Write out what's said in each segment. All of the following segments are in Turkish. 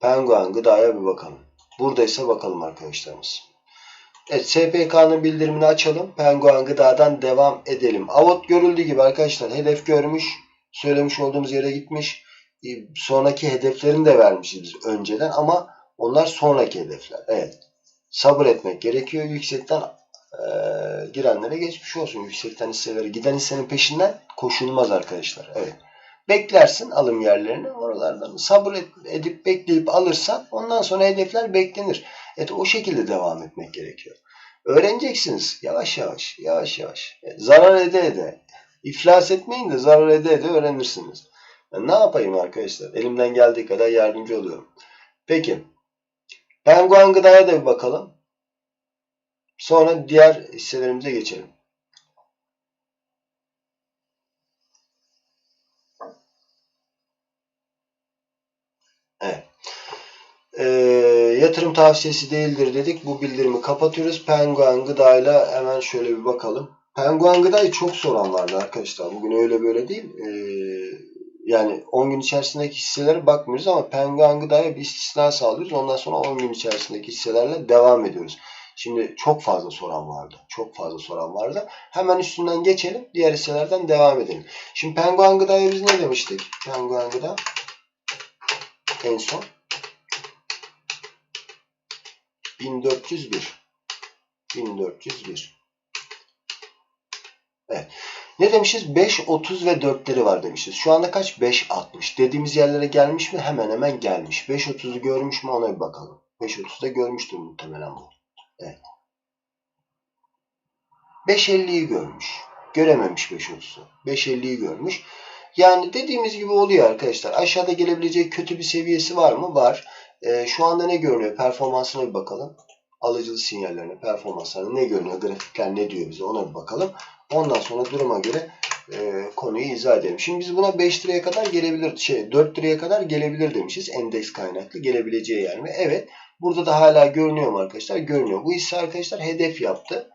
Penguen gıdaya bir bakalım. Buradaysa bakalım arkadaşlarımız. Evet SPK'nın bildirimini açalım. Penguen gıdadan devam edelim. Avot görüldüğü gibi arkadaşlar hedef görmüş. Söylemiş olduğumuz yere gitmiş. Ee, Sonraki hedeflerini de vermişiz biz önceden ama onlar sonraki hedefler. Evet. Sabır etmek gerekiyor. Yüksekten eee, girenlere geçmiş olsun. Yüksekten hisseleri giden hissenin peşinden koşulmaz arkadaşlar. Evet. Beklersin alım yerlerini oralardan sabır edip bekleyip alırsan ondan sonra hedefler beklenir. Evet o şekilde devam etmek gerekiyor. Öğreneceksiniz yavaş yavaş yavaş yavaş. Evet, zarar ede ede. İflas etmeyin de zarar ede ede öğrenirsiniz. Ben ne yapayım arkadaşlar? Elimden geldiği kadar yardımcı oluyorum. Peki. Penguen gıdaya da bir bakalım. Sonra diğer hisselerimize geçelim. Evet. Ee, yatırım tavsiyesi değildir dedik. Bu bildirimi kapatıyoruz. Penguen gıdayla hemen şöyle bir bakalım. Penguen gıdayı çok soran vardı arkadaşlar. Bugün öyle böyle değil. Ee, yani 10 gün içerisindeki hisselere bakmıyoruz ama Penguen gıdaya bir istisna sağlıyoruz. Ondan sonra 10 gün içerisindeki hisselerle devam ediyoruz. Şimdi çok fazla soran vardı. Çok fazla soran vardı. Hemen üstünden geçelim. Diğer hisselerden devam edelim. Şimdi Penguen gıdaya biz ne demiştik? Penguen gıda en son 1401 1401 Evet. Ne demişiz? 5, 30 ve 4'leri var demişiz. Şu anda kaç? 5, 60. Dediğimiz yerlere gelmiş mi? Hemen hemen gelmiş. 5, 30'u görmüş mü? Ona bir bakalım. 5, 30'da görmüştür muhtemelen bu. Evet. 5.50'yi görmüş. Görememiş 5.30'u. 5.50'yi görmüş. Yani dediğimiz gibi oluyor arkadaşlar. Aşağıda gelebilecek kötü bir seviyesi var mı? Var. Ee, şu anda ne görünüyor? Performansına bir bakalım. Alıcılı sinyallerine, performanslarına ne görünüyor? Grafikler ne diyor bize? Ona bir bakalım. Ondan sonra duruma göre e, konuyu izah edelim. Şimdi biz buna 5 liraya kadar gelebilir, şey 4 liraya kadar gelebilir demişiz. Endeks kaynaklı gelebileceği yer mi? Evet. Burada da hala görünüyor mu arkadaşlar? Görünüyor. Bu hisse arkadaşlar hedef yaptı.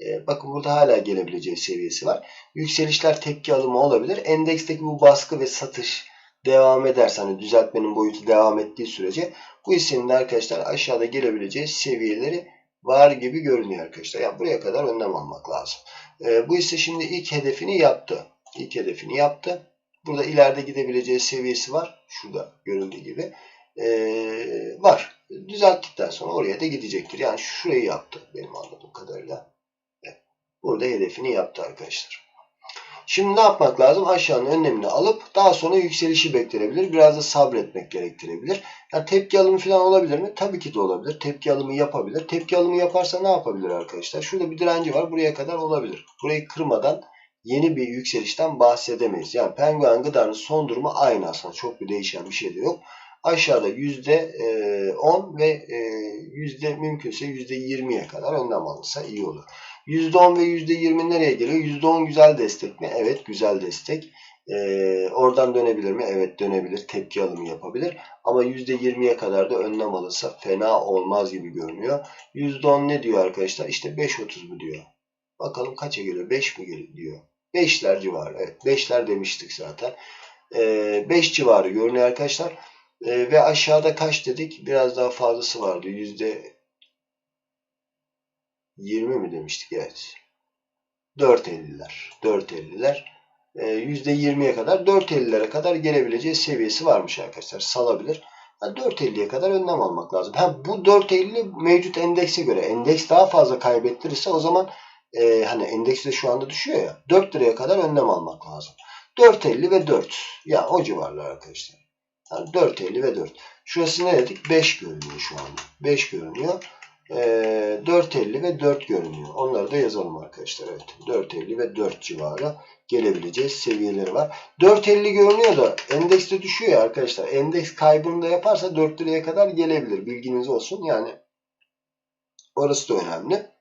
E, bakın burada hala gelebileceği seviyesi var. Yükselişler tepki alımı olabilir. Endeksteki bu baskı ve satış devam ederse hani düzeltmenin boyutu devam ettiği sürece bu hissenin de arkadaşlar aşağıda gelebileceği seviyeleri var gibi görünüyor arkadaşlar. Yani buraya kadar önlem almak lazım. E, bu hisse şimdi ilk hedefini yaptı. İlk hedefini yaptı. Burada ileride gidebileceği seviyesi var. Şurada görüldüğü gibi. E, var. Düzelttikten sonra oraya da gidecektir. Yani şurayı yaptı benim anladığım kadarıyla. Burada hedefini yaptı arkadaşlar. Şimdi ne yapmak lazım? Aşağının önlemini alıp daha sonra yükselişi beklenebilir. Biraz da sabretmek gerektirebilir. Yani tepki alımı falan olabilir mi? Tabii ki de olabilir. Tepki alımı yapabilir. Tepki alımı yaparsa ne yapabilir arkadaşlar? Şurada bir direnci var. Buraya kadar olabilir. Burayı kırmadan yeni bir yükselişten bahsedemeyiz. Yani penguen gıdanın son durumu aynı aslında. Çok bir değişen bir şey de yok. Aşağıda %10 ve yüzde mümkünse %20'ye kadar önlem alınsa iyi olur. %10 ve %20 nereye geliyor? %10 güzel destek mi? Evet güzel destek. Ee, oradan dönebilir mi? Evet dönebilir. Tepki alımı yapabilir. Ama %20'ye kadar da önlem alırsa fena olmaz gibi görünüyor. %10 ne diyor arkadaşlar? İşte 5.30 mu diyor. Bakalım kaça geliyor? 5 mi geliyor diyor. 5'ler civarı. Evet 5'ler demiştik zaten. Ee, 5 civarı görünüyor arkadaşlar. Ee, ve aşağıda kaç dedik? Biraz daha fazlası vardı. Yüzde 20 mi demiştik? Evet. 4.50'ler. 4.50'ler. E, %20'ye kadar 4.50'lere kadar gelebileceği seviyesi varmış arkadaşlar. Salabilir. Yani 4.50'ye kadar önlem almak lazım. Ha, bu 4.50 mevcut endekse göre. Endeks daha fazla kaybettirirse o zaman e, hani endeks de şu anda düşüyor ya. 4 liraya kadar önlem almak lazım. 4.50 ve 4. Ya o civarlar arkadaşlar. Yani 4.50 ve 4. Şurası ne dedik? 5 görünüyor şu anda. 5 görünüyor. 4.50 ve 4 görünüyor. Onları da yazalım arkadaşlar. Evet. 4.50 ve 4 civarı gelebileceği seviyeleri var. 4.50 görünüyor da endekste düşüyor ya arkadaşlar. Endeks kaybını da yaparsa 4 liraya kadar gelebilir. Bilginiz olsun. Yani orası da önemli.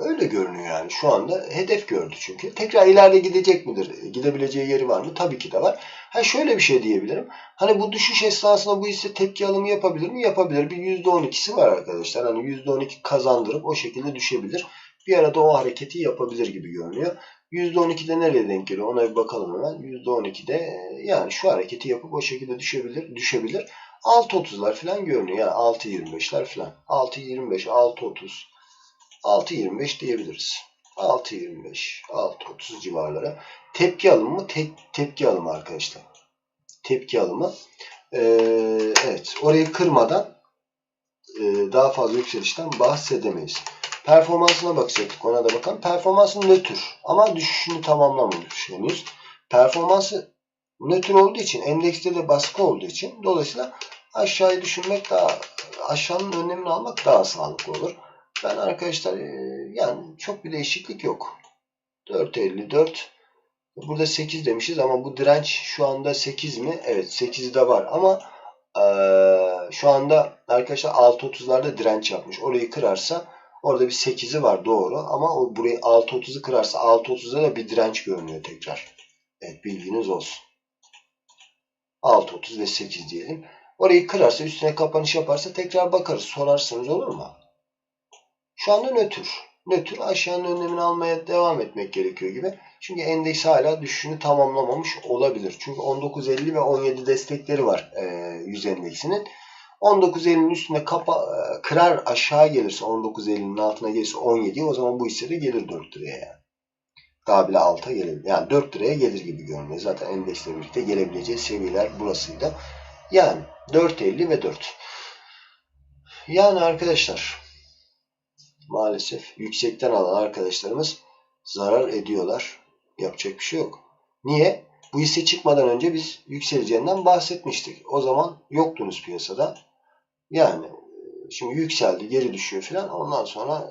Öyle görünüyor yani. Şu anda hedef gördü çünkü. Tekrar ileride gidecek midir? Gidebileceği yeri var mı? Tabii ki de var. Ha şöyle bir şey diyebilirim. Hani bu düşüş esnasında bu hisse tepki alımı yapabilir mi? Yapabilir. Bir %12'si var arkadaşlar. Hani %12 kazandırıp o şekilde düşebilir. Bir arada o hareketi yapabilir gibi görünüyor. %12'de nereye denk geliyor? Ona bir bakalım hemen. %12'de yani şu hareketi yapıp o şekilde düşebilir. Düşebilir. 6.30'lar falan görünüyor. Yani 6.25'ler falan. 6.25, 6.30, 6.25 diyebiliriz. 6.25, 6.30 civarları. Tepki alımı mı? Te tepki alımı arkadaşlar. Tepki alımı. Ee, evet. Orayı kırmadan e, daha fazla yükselişten bahsedemeyiz. Performansına bakacaktık. Ona da bakalım. Performansı nötr. Ama düşüşünü tamamlamamış henüz. Performansı nötr olduğu için, endekste de baskı olduğu için dolayısıyla aşağıyı düşünmek daha aşağının önlemini almak daha sağlıklı olur. Ben arkadaşlar e, yani çok bir değişiklik yok. 4.54 Burada 8 demişiz ama bu direnç şu anda 8 mi? Evet 8 de var ama e, şu anda arkadaşlar 6.30'larda direnç yapmış. Orayı kırarsa orada bir 8'i var doğru ama o burayı 6.30'u kırarsa 6.30'da da bir direnç görünüyor tekrar. Evet bilginiz olsun. 6.30 ve 8 diyelim. Orayı kırarsa üstüne kapanış yaparsa tekrar bakarız. Sorarsınız olur mu? Şu anda nötr. Nötr aşağının önlemini almaya devam etmek gerekiyor gibi. Çünkü endeks hala düşüşünü tamamlamamış olabilir. Çünkü 19.50 ve 17 destekleri var e, 100 endeksinin. 19.50'nin üstüne kapa, e, kırar aşağı gelirse 19.50'nin altına gelirse 17 o zaman bu hisse de gelir 4 liraya yani. Daha bile alta gelir. Yani 4 liraya gelir gibi görünüyor. Zaten endeksle birlikte gelebileceği seviyeler burasıydı. Yani 4.50 ve 4. Yani arkadaşlar maalesef yüksekten alan arkadaşlarımız zarar ediyorlar. Yapacak bir şey yok. Niye? Bu hisse çıkmadan önce biz yükseleceğinden bahsetmiştik. O zaman yoktunuz piyasada. Yani şimdi yükseldi, geri düşüyor falan. Ondan sonra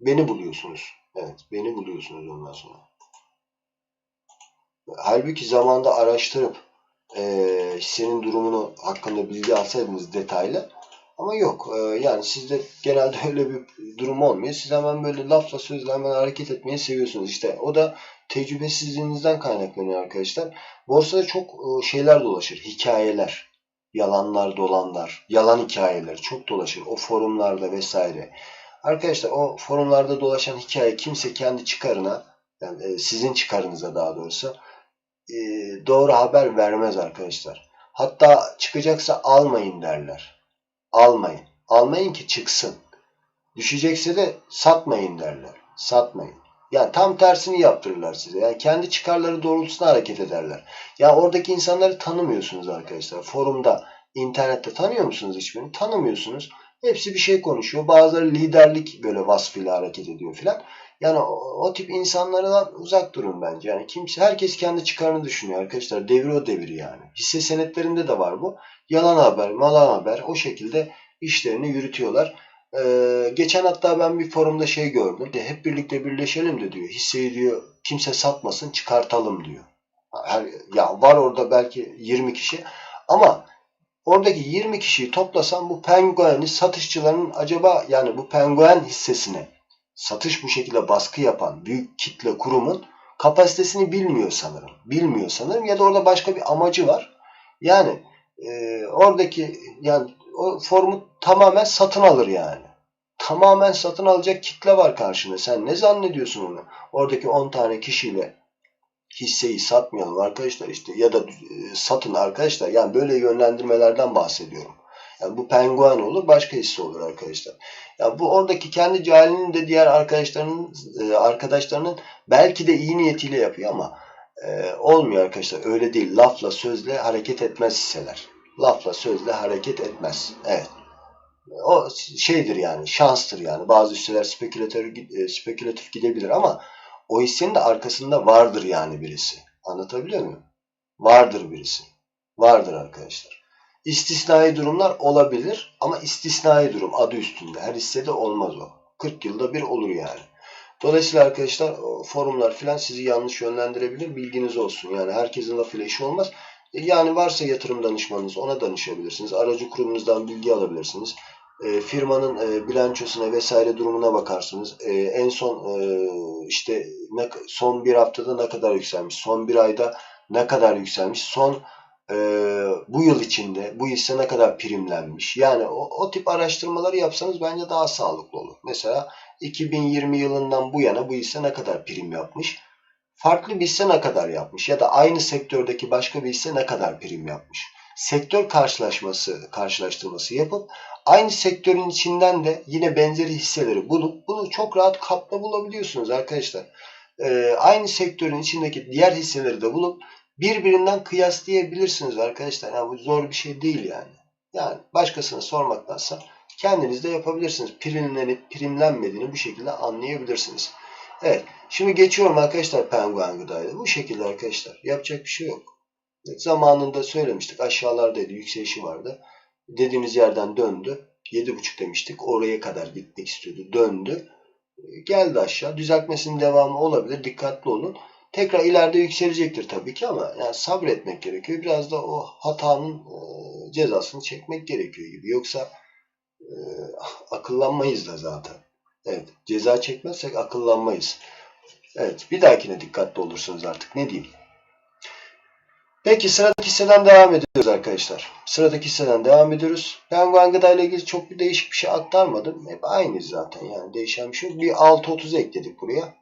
beni buluyorsunuz. Evet, beni buluyorsunuz ondan sonra. Halbuki zamanda araştırıp e, hissenin durumunu hakkında bilgi alsaydınız detaylı ama yok. E, yani sizde genelde öyle bir durum olmuyor. Siz hemen böyle lafla sözle hemen hareket etmeyi seviyorsunuz. İşte o da tecrübesizliğinizden kaynaklanıyor arkadaşlar. Borsada çok e, şeyler dolaşır. Hikayeler. Yalanlar, dolanlar. Yalan hikayeler çok dolaşır. O forumlarda vesaire. Arkadaşlar o forumlarda dolaşan hikaye kimse kendi çıkarına yani e, sizin çıkarınıza daha doğrusu e, doğru haber vermez arkadaşlar. Hatta çıkacaksa almayın derler. Almayın. Almayın ki çıksın. Düşecekse de satmayın derler. Satmayın. Yani tam tersini yaptırırlar size. Yani kendi çıkarları doğrultusunda hareket ederler. Ya yani oradaki insanları tanımıyorsunuz arkadaşlar. Forumda, internette tanıyor musunuz hiçbirini? Tanımıyorsunuz. Hepsi bir şey konuşuyor. Bazıları liderlik böyle vasfıyla hareket ediyor filan. Yani o, o tip insanlardan uzak durun bence. Yani kimse, herkes kendi çıkarını düşünüyor arkadaşlar. Devir o devir yani. Hisse senetlerinde de var bu. Yalan haber, malan haber o şekilde işlerini yürütüyorlar. Ee, geçen hatta ben bir forumda şey gördüm. De, hep birlikte birleşelim de diyor. Hisseyi diyor kimse satmasın çıkartalım diyor. Her, ya var orada belki 20 kişi ama oradaki 20 kişiyi toplasam bu pengueni satışçıların acaba yani bu penguen hissesine satış bu şekilde baskı yapan büyük kitle kurumun kapasitesini bilmiyor sanırım. Bilmiyor sanırım ya da orada başka bir amacı var. Yani e, oradaki yani o formu tamamen satın alır yani. Tamamen satın alacak kitle var karşında. Sen ne zannediyorsun onu? Oradaki 10 tane kişiyle hisseyi satmayalım arkadaşlar işte ya da e, satın arkadaşlar. Yani böyle yönlendirmelerden bahsediyorum. Yani bu penguen olur, başka hisse olur arkadaşlar. Yani bu oradaki kendi cahilinin de diğer arkadaşlarının e, arkadaşlarının belki de iyi niyetiyle yapıyor ama e, olmuyor arkadaşlar. Öyle değil. Lafla sözle hareket etmez hisseler. Lafla sözle hareket etmez. Evet. O şeydir yani şanstır yani. Bazı hisseler spekülatif, spekülatif gidebilir ama o hissenin de arkasında vardır yani birisi. Anlatabiliyor muyum? Vardır birisi. Vardır arkadaşlar. İstisnai durumlar olabilir ama istisnai durum adı üstünde. Her hissede olmaz o. 40 yılda bir olur yani. Dolayısıyla arkadaşlar forumlar filan sizi yanlış yönlendirebilir. Bilginiz olsun. Yani herkesin lafıyla işi olmaz. E, yani varsa yatırım danışmanınız ona danışabilirsiniz. Aracı kurumunuzdan bilgi alabilirsiniz. E, firmanın e, bilançosuna vesaire durumuna bakarsınız. E, en son e, işte ne, son bir haftada ne kadar yükselmiş, son bir ayda ne kadar yükselmiş, son e, bu yıl içinde bu hisse ne kadar primlenmiş. Yani o, o tip araştırmaları yapsanız bence daha sağlıklı olur. Mesela 2020 yılından bu yana bu hisse ne kadar prim yapmış? Farklı bir hisse ne kadar yapmış? Ya da aynı sektördeki başka bir hisse ne kadar prim yapmış? sektör karşılaşması karşılaştırması yapıp aynı sektörün içinden de yine benzeri hisseleri bulup bunu çok rahat kapta bulabiliyorsunuz arkadaşlar. Ee, aynı sektörün içindeki diğer hisseleri de bulup birbirinden kıyaslayabilirsiniz arkadaşlar. Yani bu zor bir şey değil yani. Yani başkasına sormaktansa kendiniz de yapabilirsiniz. Primlenip primlenmediğini bu şekilde anlayabilirsiniz. Evet. Şimdi geçiyorum arkadaşlar penguen gıdayla. Bu şekilde arkadaşlar. Yapacak bir şey yok. Zamanında söylemiştik. Aşağılardaydı. Yükselişi vardı. Dediğimiz yerden döndü. 7.5 demiştik. Oraya kadar gitmek istiyordu. Döndü. Geldi aşağı. Düzeltmesinin devamı olabilir. Dikkatli olun. Tekrar ileride yükselecektir tabii ki ama yani sabretmek gerekiyor. Biraz da o hatanın e, cezasını çekmek gerekiyor gibi. Yoksa e, akıllanmayız da zaten. Evet. Ceza çekmezsek akıllanmayız. Evet. Bir dahakine dikkatli olursunuz artık. Ne diyeyim? Peki sıradaki hisseden devam ediyoruz arkadaşlar. Sıradaki hisseden devam ediyoruz. Bu gıda ile ilgili çok bir değişik bir şey aktarmadım. Hep aynı zaten yani değişen bir şey. Bir 6.30 ekledik buraya.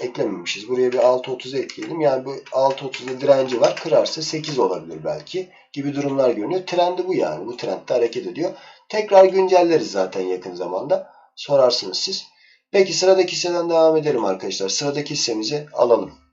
Eklememişiz. Buraya bir 6.30 ekleyelim. Yani bu 6.30'da direnci var. Kırarsa 8 olabilir belki gibi durumlar görünüyor. Trendi bu yani. Bu trendde hareket ediyor. Tekrar güncelleriz zaten yakın zamanda. Sorarsınız siz. Peki sıradaki hisseden devam edelim arkadaşlar. Sıradaki hissemizi alalım.